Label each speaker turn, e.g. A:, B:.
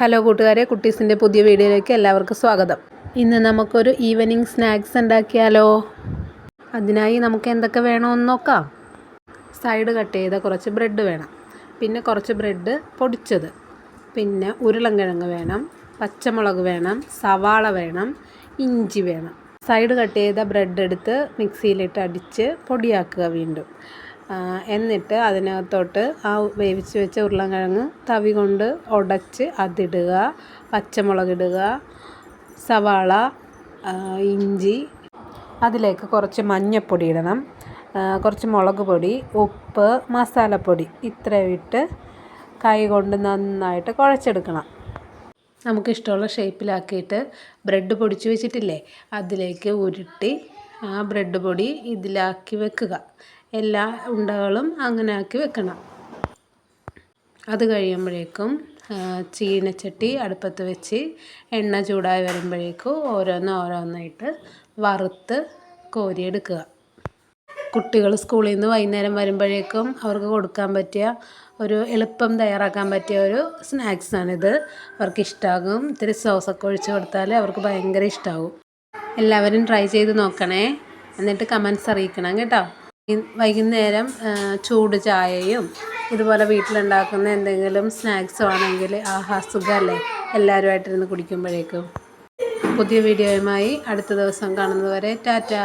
A: Hello കൂട്ടുകാരെ കുട്ടീസിന്റെ പുതിയ വീഡിയോയിലേക്ക് എല്ലാവർക്കും സ്വാഗതം. ഇന്ന് നമുക്കൊരു ഈവനിങ് സ്നാക്സ് ഉണ്ടാക്കിയാലോ? അതിനായി നമുക്ക് എന്തൊക്കെ വേണമെന്ന് നോക്കാം. സൈഡ് കട്ട് ചെയ്ത കുറച്ച് ബ്രെഡ് വേണം. പിന്നെ കുറച്ച് ബ്രെഡ് പൊടിച്ചത്. പിന്നെ ഉരുളൻകിഴങ്ങ് വേണം പച്ചമുളക് വേണം സവാള വേണം ഇഞ്ചി വേണം. സൈഡ് കട്ട് ചെയ്ത ബ്രെഡ് എടുത്ത് മിക്സിയിലിട്ട് അടിച്ച് പൊടിയാക്കുക വീണ്ടും. എന്നിട്ട് അതിനകത്തോട്ട് ആ വേവിച്ച് വെച്ച ഉരുളക്കിഴങ്ങ് തവി കൊണ്ട് ഉടച്ച് അതിടുക പച്ചമുളക് ഇടുക സവാള ഇഞ്ചി അതിലേക്ക് കുറച്ച് മഞ്ഞൾപ്പൊടി ഇടണം. കുറച്ച് മുളക് പൊടി ഉപ്പ് മസാലപ്പൊടി ഇത്രയും ഇട്ട് കൈ കൊണ്ട് നന്നായിട്ട് കുഴച്ചെടുക്കണം. നമുക്കിഷ്ടമുള്ള ഷേപ്പിലാക്കിയിട്ട് ബ്രെഡ് പൊടിച്ച് വെച്ചിട്ടില്ലേ അതിലേക്ക് ഉരുട്ടി ആ ബ്രെഡ് പൊടി ഇതിലാക്കി വെക്കുക. എല്ലാ ഉണ്ടകളും അങ്ങനെ ആക്കി വെക്കണം. അത് കഴിയുമ്പോഴേക്കും ചീനച്ചട്ടി അടുപ്പത്ത് വെച്ച് എണ്ണ ചൂടായി വരുമ്പോഴേക്കും ഓരോന്ന് ഓരോന്നായിട്ട് വറുത്ത് കോരിയെടുക്കുക. കുട്ടികൾ സ്കൂളിൽ നിന്ന് വൈകുന്നേരം വരുമ്പോഴേക്കും അവർക്ക് കൊടുക്കാൻ പറ്റിയ ഒരു എളുപ്പം തയ്യാറാക്കാൻ പറ്റിയ ഒരു സ്നാക്സാണിത് അവർക്ക് ഇഷ്ടമാകും ഇത്തിരി സോസൊക്കെ ഒഴിച്ച് കൊടുത്താൽ അവർക്ക് ഭയങ്കര ഇഷ്ടമാകും എല്ലാവരും ട്രൈ ചെയ്ത് നോക്കണേ. എന്നിട്ട് കമൻസ് അറിയിക്കണം കേട്ടോ. വൈകുന്നേരം ചൂട് ചായയും ഇതുപോലെ വീട്ടിലുണ്ടാക്കുന്ന എന്തെങ്കിലും സ്നാക്സും ആണെങ്കിൽ ആഹാ സുഖമല്ലേ? എല്ലാവരുമായിട്ടിരുന്ന് കുടിക്കുമ്പോഴേക്കും. പുതിയ വീഡിയോയുമായി അടുത്ത ദിവസം കാണുന്നതുവരെ ടാറ്റാ.